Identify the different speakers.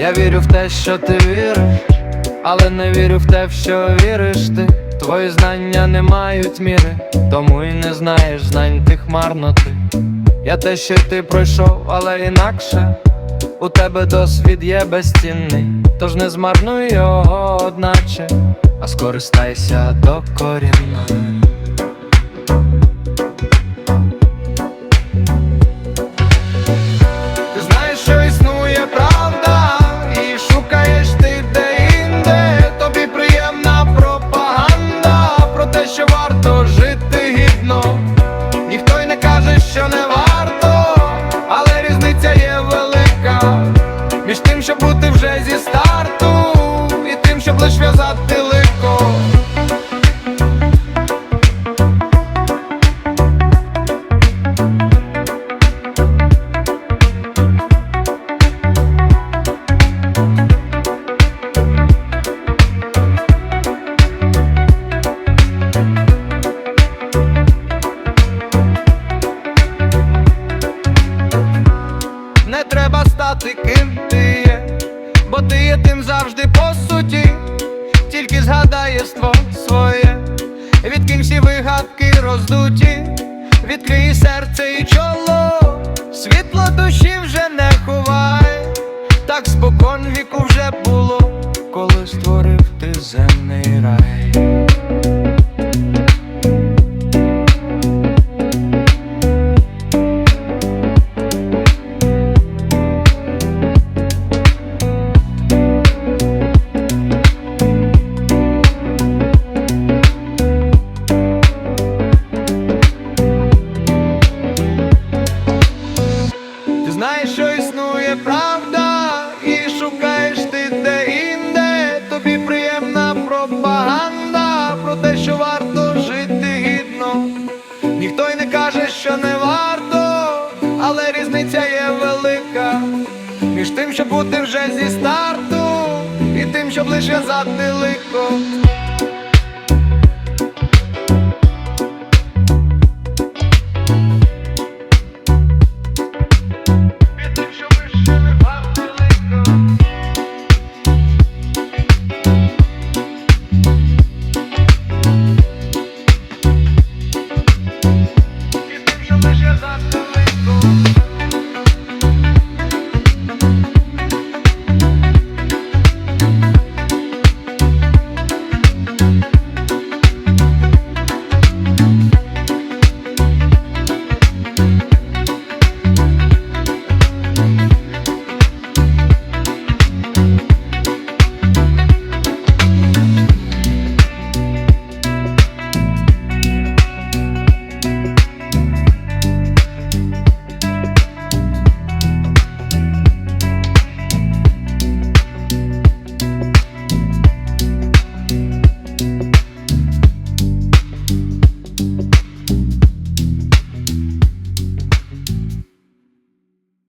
Speaker 1: Я вірю в те, що ти віриш, але не вірю в те, в що віриш ти. Твої знання не мають міри, тому і не знаєш знань тих марноти. Я те, що ти пройшов, але інакше. У тебе досвід є безцінний, тож не змарнуй його, одначе, а скористайся докорінно. Не треба стати ким ти є, бо ти є тим завжди по суті, тільки згадай єство своє, відкинь всі вигадки роздуті, відкрий серце і чоло, світло душі вже не ховай, так спокон віку вже було, коли створив ти земний рай. Ти знаєш, що існує правда, і шукаєш ти де-інде. Тобі приємна пропаганда про те, що варто жити гідно. Ніхто й не каже, що не варто, але різниця є велика. Між тим, щоб бути вже зі старту, і тим, щоб лише в'язати